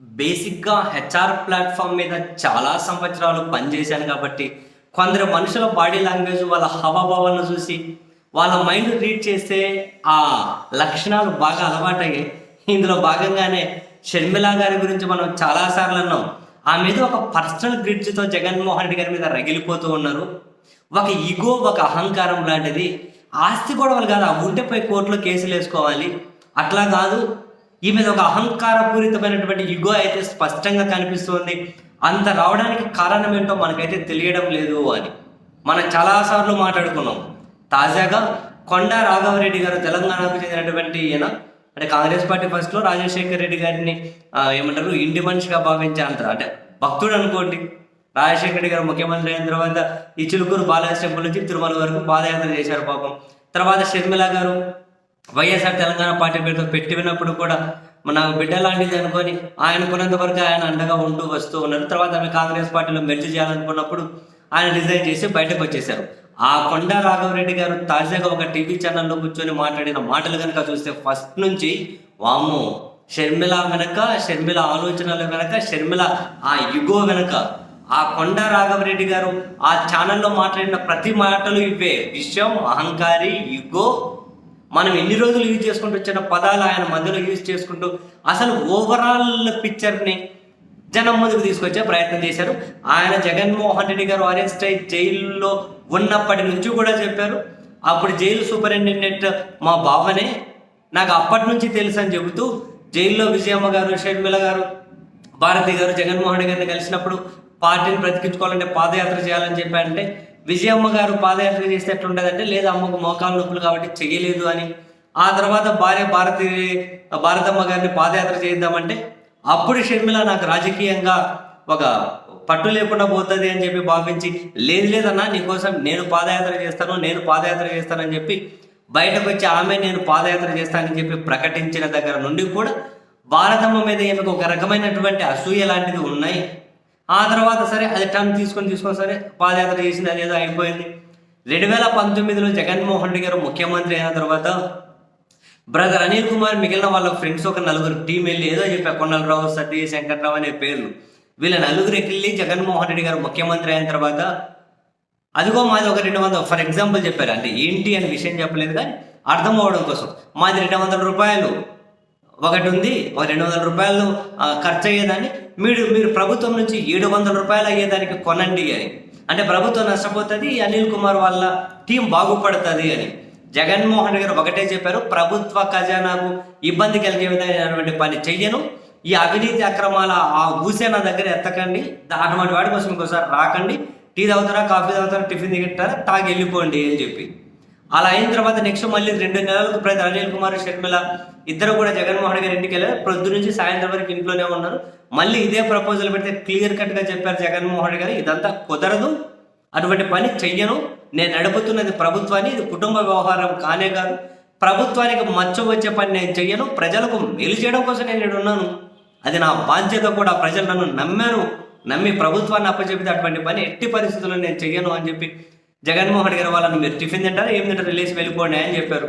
బేసిక్గా HR platform మీద చాలా సంవత్సరాలు పనిచేశాను కాబట్టి కొందరు మనుషుల బాడీ లాంగ్వేజ్ వాళ్ళ హావభావాలను చూసి వాళ్ళ మైండ్ రీడ్ చేస్తే ఆ లక్షణాలు బాగా అలవాటయ్యాయి. ఇందులో భాగంగానే షర్మిల గారి గురించి మనం చాలాసార్లు అన్నాం. ఆ మీద ఒక పర్సనల్ గ్రిడ్జ్తో జగన్మోహన్ రెడ్డి గారి మీద రగిలిపోతూ ఉన్నారు. ఒక ఈగో ఒక అహంకారం లాంటిది. ఆస్తి గొడవలు కాదు ఆ ఉంటేపోయి కోర్టులో కేసులు వేసుకోవాలి అట్లా కాదు ఈ మీద ఒక అహంకారపూరితమైనటువంటి యుగో అయితే స్పష్టంగా కనిపిస్తుంది. అంత రావడానికి కారణం ఏంటో మనకైతే తెలియడం లేదు అని. మనం చాలాసార్లు మాట్లాడుకున్నాం. తాజాగా కొండ రాఘవరెడ్డి గారు తెలంగాణకు చెందినటువంటి ఈయన అంటే కాంగ్రెస్ పార్టీ ఫస్ట్లో రాజశేఖర్ రెడ్డి గారిని ఏమంటారు ఇంటి మనిషిగా భావించే అంత అంటే భక్తుడు అనుకోండి. రాజశేఖర రెడ్డి గారు ముఖ్యమంత్రి అయిన తర్వాత ఈ చిలుకూరు బాలాజీ టెంపుల్ నుంచి తిరుమల వరకు పాదయాత్ర చేశారు పాపం. తర్వాత షర్మిల గారు వైఎస్ఆర్ తెలంగాణ పార్టీ పేరుతో పెట్టి విన్నప్పుడు కూడా మన బిడ్డ లాంటిది అనుకొని ఆయనకున్నంత వరకు ఆయన అండగా ఉంటూ వస్తూ ఉన్నారు. తర్వాత ఆమె కాంగ్రెస్ పార్టీలో మెర్జీ చేయాలనుకున్నప్పుడు ఆయన రిజైన్ చేసి బయటకు వచ్చేశారు. ఆ కొండ రాఘవరెడ్డి గారు తాజాగా ఒక టీవీ ఛానల్లో కూర్చొని మాట్లాడిన మాటలు కనుక చూస్తే ఫస్ట్ నుంచి వాము షర్మిల వెనక షర్మిల ఆలోచనల వెనక షర్మిల ఆ యుగో వెనక. ఆ కొండ రాఘవరెడ్డి గారు ఆ ఛానల్లో మాట్లాడిన ప్రతి మాటలు ఇవే. విషయం అహంకారి యుగో మనం ఎన్ని రోజులు యూజ్ చేసుకుంటూ వచ్చిన పదాలు ఆయన మధ్యలో యూజ్ చేసుకుంటూ అసలు ఓవరాల్ పిక్చర్ని జనం ముందుకు తీసుకొచ్చే ప్రయత్నం చేశారు. ఆయన జగన్మోహన్ రెడ్డి గారు అరెస్ట్ అయి జైల్లో ఉన్నప్పటి నుంచి కూడా చెప్పారు. అప్పుడు జైలు సూపరింటెండెంట్ మా బావనే నాకు అప్పటి నుంచి తెలుసు అని చెబుతూ జైల్లో విజయమ్మ గారు షర్మిల గారు భారతి గారు జగన్మోహన్ రెడ్డి గారిని కలిసినప్పుడు పార్టీని బ్రతికించుకోవాలంటే పాదయాత్ర చేయాలని చెప్పారంటే విజయమ్మ గారు పాదయాత్ర చేస్తే ఎట్లుండదంటే లేదా అమ్మకు మోకాలు నొప్పులు కాబట్టి చెయ్యలేదు అని. ఆ తర్వాత భార్య భారతి భారతమ్మ గారిని పాదయాత్ర చేద్దామంటే అప్పుడు షర్మిల నాకు రాజకీయంగా ఒక పట్టు లేకుండా పోతుంది అని చెప్పి భావించి లేదు లేదన్నా నీకోసం నేను పాదయాత్ర చేస్తాను నేను పాదయాత్ర చేస్తానని చెప్పి బయటకు వచ్చి ఆమె నేను పాదయాత్ర చేస్తానని చెప్పి ప్రకటించిన దగ్గర నుండి కూడా భారతమ్మ మీద ఈమెకు ఒక రకమైనటువంటి అసూయ లాంటిది ఉన్నాయి. ఆ తర్వాత సరే అది టర్న్ తీసుకొని తీసుకొని సరే పాదయాత్ర చేసింది అదేదో అయిపోయింది. రెండు వేల పంతొమ్మిదిలో జగన్మోహన్ రెడ్డి గారు ముఖ్యమంత్రి అయిన తర్వాత బ్రదర్ అనిల్ కుమార్ మిగిలిన వాళ్ళ ఫ్రెండ్స్ ఒక నలుగురు టీం వెళ్ళి ఏదో చెప్పా కొండలరావు సతీ శంకర్రావు అనే పేర్లు. వీళ్ళ నలుగురు వెళ్ళి జగన్మోహన్ రెడ్డి గారు ముఖ్యమంత్రి అయిన తర్వాత అదిగో మాది ఒక రెండు వందలు. ఫర్ ఎగ్జాంపుల్ చెప్పారు అంటే ఏంటి అనే విషయం చెప్పలేదు కానీ అర్థం అవ్వడం కోసం మాది రెండు వందల రూపాయలు. ఒకటి ఉంది ఒక రెండు వందల రూపాయలు ఖర్చు అయ్యేదాన్ని మీరు మీరు ప్రభుత్వం నుంచి ఏడు వందల రూపాయలు అయ్యేదానికి కొనండి అని. అంటే ప్రభుత్వం నష్టపోతుంది అనిల్ కుమార్ వల్ల టీం బాగుపడుతుంది అని. జగన్మోహన్ రెడ్డి గారు ఒకటే చెప్పారు ప్రభుత్వ ఖజానాకు ఇబ్బంది కలిగే విధమైనటువంటి పని చెయ్యను. ఈ అవినీతి అక్రమాల ఆ ఊసే నా దగ్గర ఎత్తకండి. అటువంటి వాడి కోసం ఇంకోసారి రాకండి. టీ తాగుతారా కాఫీ తాగుతారా టిఫిన్ దిగట్టారా తాగి వెళ్ళిపోండి అని చెప్పి. అలా అయిన తర్వాత నెక్స్ట్ మళ్ళీ రెండు నెలలకు ప్రతి అనిల్ కుమార్ షర్మిల ఇద్దరు కూడా జగన్మోహన్ గారి ఇంటికి వెళ్ళారు. ప్రొద్దు నుంచి సాయంత్రం వరకు ఇంట్లోనే ఉన్నారు. మళ్ళీ ఇదే ప్రపోజల్ పెడితే క్లియర్ కట్గా చెప్పారు జగన్మోహన్ గారు. ఇదంతా కుదరదు. అటువంటి పని చెయ్యను. నేను నడుపుతున్నది ప్రభుత్వాన్ని ఇది కుటుంబ వ్యవహారం కానే కాదు. ప్రభుత్వానికి మచ్చ వచ్చే పని నేను చెయ్యను. ప్రజలకు మేలు చేయడం కోసం నేను ఇక్కడ ఉన్నాను. అది నా బాధ్యత కూడా. ప్రజలు నన్ను నమ్మారు. నమ్మి ప్రభుత్వాన్ని అప్పచెప్పితే అటువంటి పని ఎట్టి పరిస్థితుల్లో నేను చెయ్యను అని చెప్పి జగన్మోహన్ గారు వాళ్ళని మీరు టిఫిన్ తింటారు ఏం తింటారు రిలీజ్ వెళ్ళిపోండి అని చెప్పారు.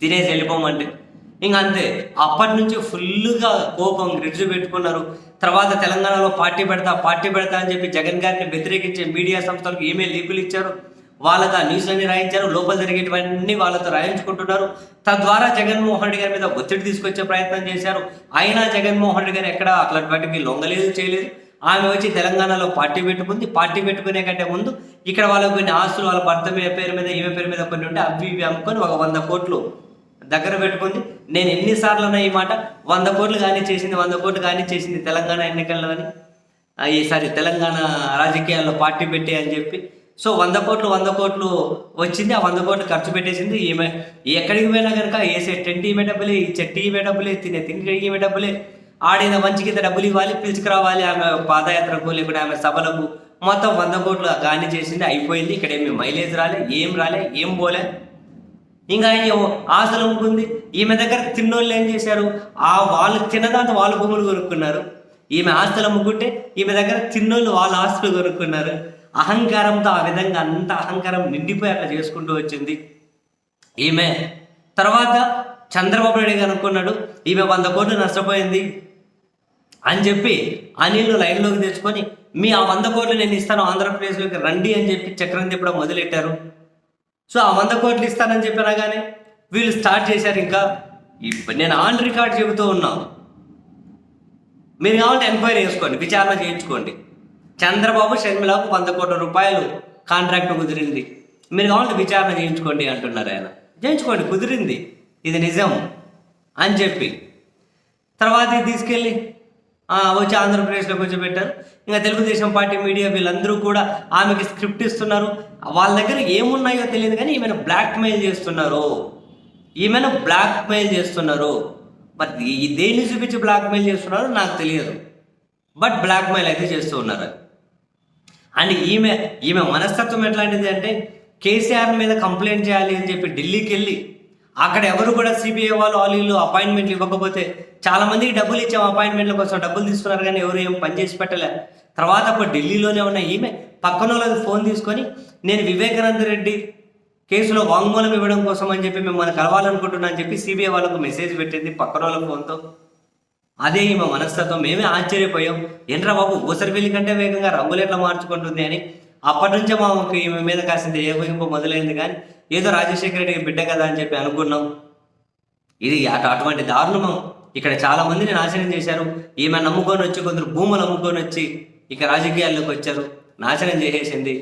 తినేసి వెళ్ళిపోమంటే. ఇంకా అంతే. అప్పటి నుంచి ఫుల్గా కోపం గ్రిడ్జ్ పెట్టుకున్నారు. తర్వాత తెలంగాణలో పార్టీ పెడతా పార్టీ పెడతా అని చెప్పి జగన్ గారిని వ్యతిరేకించే మీడియా సంస్థలకు ఏమేమి లీకులు ఇచ్చారు. వాళ్ళతో న్యూస్ అన్ని రాయించారు. లోపల జరిగేటివన్నీ వాళ్ళతో రాయించుకుంటున్నారు. తద్వారా జగన్మోహన్ రెడ్డి గారి మీద ఒత్తిడి తీసుకొచ్చే ప్రయత్నం చేశారు. అయినా జగన్మోహన్ రెడ్డి గారు ఎక్కడ అట్లాంటి వాటికి లొంగలేదు చేయలేదు. ఆమె వచ్చి తెలంగాణలో పార్టీ పెట్టుకుంది. పార్టీ పెట్టుకునే కంటే ముందు ఇక్కడ వాళ్ళకి కొన్ని ఆస్తులు వాళ్ళ భర్త పేరు మీద ఈమె పేరు మీద కొన్ని ఉంటే అవి ఇవి అమ్ముకొని ఒక వంద కోట్లు దగ్గర పెట్టుకుంది. నేను ఎన్నిసార్లు ఈ మాట వంద కోట్లు కానీ చేసింది వంద కోట్లు కానీ చేసింది తెలంగాణ ఎన్నికల్లో అని ఈసారి తెలంగాణ రాజకీయాల్లో పార్టీ పెట్టే అని చెప్పి. సో వంద కోట్లు వంద కోట్లు వచ్చింది. ఆ వంద కోట్లు ఖర్చు పెట్టేసింది ఈమె. ఎక్కడికి పోయినా కనుక వేసే టెంట్ ఈమె డబ్బులే ఈ చెట్టు ఈమె డబ్బులే తినే తిండి ఈమె డబ్బులే. ఆడిన మంచికి కింద డబ్బులు ఇవ్వాలి పిలుచుకురావాలి ఆమె పాదయాత్రకు లేకుంటే ఆమె సభలకు మొత్తం వంద కోట్లు గాని చేసింది అయిపోయింది. ఇక్కడ ఏమి మైలేజ్ రాలే ఏం రాలే ఏం పోలే. ఇంకా ఆశలు అమ్ముకుంది ఈమె దగ్గర తిన్నోళ్ళు ఏం చేశారు? ఆ వాళ్ళు తినదాంత వాళ్ళ భూములు కొనుక్కున్నారు. ఈమె ఆస్తులు అమ్ముకుంటే ఈమె దగ్గర తిన్నోళ్ళు వాళ్ళ ఆస్తులు కొనుక్కున్నారు. అహంకారంతో ఆ విధంగా అంత అహంకారం నిండిపోయి అట్లా చేసుకుంటూ వచ్చింది. ఈమె తర్వాత చంద్రబాబు నాయుడు గారు అనుకున్నాడు ఈమె వంద కోట్లు నష్టపోయింది. అని చెప్పి అనిల్ను లైన్లోకి తెచ్చుకొని మీ ఆ వంద కోట్లు నేను ఇస్తాను ఆంధ్రప్రదేశ్లోకి రండి అని చెప్పి చక్రం తిప్పడం మొదలెట్టారు. సో ఆ వంద కోట్లు ఇస్తానని చెప్పినా కానీ వీళ్ళు స్టార్ట్ చేశారు ఇంకా. ఇప్పుడు నేను ఆన్ రికార్డ్ చెబుతూ ఉన్నాను మీరు కావాలంటే ఎంక్వైరీ చేసుకోండి విచారణ చేయించుకోండి. చంద్రబాబు షర్మిలకు వంద కోట్ల రూపాయలు కాంట్రాక్ట్ కుదిరింది. మీరు కావాలంటే విచారణ చేయించుకోండి అంటున్నారు ఆయన. చేయించుకోండి కుదిరింది. ఇది నిజం అని చెప్పి. తర్వాత ఇది తీసుకెళ్ళి వచ్చి ఆంధ్రప్రదేశ్లో కూర్చోబెట్టారు. ఇంకా తెలుగుదేశం పార్టీ మీడియా వీళ్ళందరూ కూడా ఆమెకి స్క్రిప్ట్ ఇస్తున్నారు. వాళ్ళ దగ్గర ఏమున్నాయో తెలియదు కానీ ఈమెను బ్లాక్మెయిల్ చేస్తున్నారు. ఈమెను బ్లాక్మెయిల్ చేస్తున్నారు. మరి ఈ దేన్ని చూపించి బ్లాక్మెయిల్ చేస్తున్నారో నాకు తెలియదు. బట్ బ్లాక్మెయిల్ అయితే చేస్తూ ఉన్నారు. అండ్ ఈమె ఈమె మనస్తత్వం ఎట్లాంటిది అంటే కేసీఆర్ మీద కంప్లైంట్ చేయాలి అని చెప్పి ఢిల్లీకి వెళ్ళి అక్కడ ఎవరు కూడా సిబిఐ వాళ్ళు వాళ్ళు అపాయింట్మెంట్లు ఇవ్వకపోతే చాలా మందికి డబ్బులు ఇచ్చాం అపాయింట్మెంట్ల కోసం డబ్బులు తీసుకున్నారు కానీ ఎవరు ఏం పని చేసి పెట్టలే. తర్వాత అప్పుడు ఢిల్లీలోనే ఉన్న ఈమె పక్కన వాళ్ళకి ఫోన్ తీసుకొని నేను వివేకానంద రెడ్డి కేసులో వాంగ్మూలం ఇవ్వడం కోసం అని చెప్పి మిమ్మల్ని కలవాలనుకుంటున్నా అని చెప్పి సిబిఐ వాళ్ళకు మెసేజ్ పెట్టింది పక్కన వాళ్ళ ఫోన్తో అదే ఈమె మనస్తత్వం. మేమే ఆశ్చర్యపోయాం. ఏంట్రా బాబు ఊసరిపిల్లి కంటే వేగంగా రంగులెట్లా మార్చుకుంటుంది అని. అప్పటి నుంచే మాకు ఈమె మీద కాసింది ఏవగింపు మొదలైంది కానీ ఏదో రాజశేఖర రెడ్డికి బిడ్డ కదా అని చెప్పి అనుకున్నాం. ఇది అటు అటువంటి దారుణం. ఇక్కడ చాలా మందిని నాశనం చేశారు. ఈమె నమ్ముకొని వచ్చి కొందరు భూములు అమ్ముకొని వచ్చి ఇక రాజకీయాల్లోకి వచ్చారు. నాశనం చేసేసింది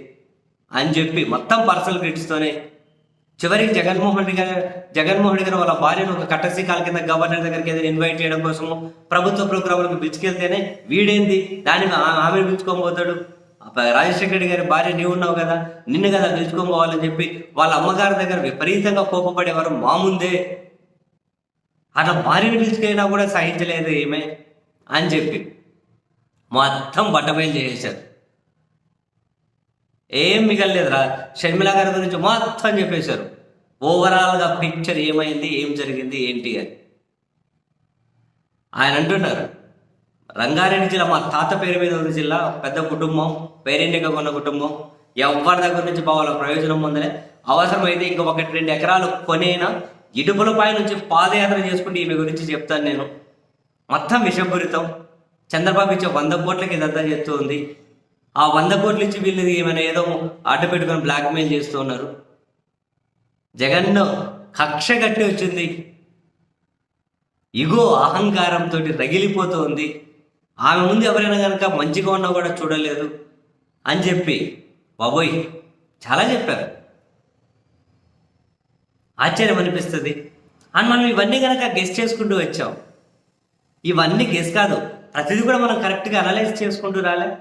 అని చెప్పి మొత్తం పర్సనల్ క్రిటిస్తోనే చివరికి జగన్మోహన్ రెడ్డి గారు జగన్మోహన్ రెడ్డి గారు వాళ్ళ భార్యను ఒక కట్టసికాల కింద గవర్నర్ దగ్గరికి ఏదైనా ఇన్వైట్ చేయడం కోసము ప్రభుత్వ ప్రోగ్రాంలకు పిలుచుకెళ్తేనే వీడేంది? దాన్ని ఆమె ఆమెను పిలుచుకోబోతాడు రాజశేఖర రెడ్డి గారి భార్య నీవు ఉన్నావు కదా నిన్ను కదా పిలుచుకోబోవాలని చెప్పి వాళ్ళ అమ్మగారి దగ్గర విపరీతంగా కోపపడేవారు మాముందే అట్లా భార్యను పిలుచుకెళ్ళినా కూడా సహించలేదు ఏమే అని చెప్పి మొత్తం బట్టబయలు చేసేశారు. ఏం మిగలలేదురా షర్మిల గారి గురించి మొత్తం చెప్పేశారు. ఓవరాల్గా పిక్చర్ ఏమైంది ఏం జరిగింది ఏంటి అని. ఆయన అంటున్నారు రంగారెడ్డి జిల్లా మా తాత పేరు మీద ఉన్న జిల్లా పెద్ద కుటుంబం పేరెంటిగా ఉన్న కుటుంబం ఎవరి దగ్గర నుంచి పోవాలో ప్రయోజనం పొందలే అవసరమైతే ఇంక ఒకటి రెండు ఎకరాలు కొనేనా ఇటుకలపై నుంచి పాదయాత్ర చేసుకుంటే ఈమె గురించి చెప్తాను నేను. మొత్తం విషపూరితం. చంద్రబాబు ఇచ్చే వంద కోట్లకి ఇదంతా చేస్తూ ఉంది ఆ వంద కోట్లు ఇచ్చి వీళ్ళు ఏమైనా ఏదో అడ్డు పెట్టుకొని బ్లాక్మెయిల్ చేస్తూ ఉన్నారు జగన్ కక్ష కట్టి వచ్చింది. ఇగో అహంకారంతో రగిలిపోతూ ఉంది ఆమె ముందు ఎవరైనా కనుక మంచిగా ఉన్నా కూడా చూడలేదు అని చెప్పి బాబోయ్ చాలా చెప్పారు. ఆశ్చర్యం అనిపిస్తుంది. అండ్ మనం ఇవన్నీ కనుక గెస్ట్ చేసుకుంటూ వచ్చాం. ఇవన్నీ గెస్ కాదు. ప్రతిదీ కూడా మనం కరెక్ట్గా అనలైజ్ చేసుకుంటూ రాలే.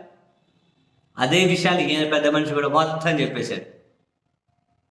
అదే విషయాలు ఈయన పెద్ద మనిషి కూడా మొత్తం చెప్పేశాడు.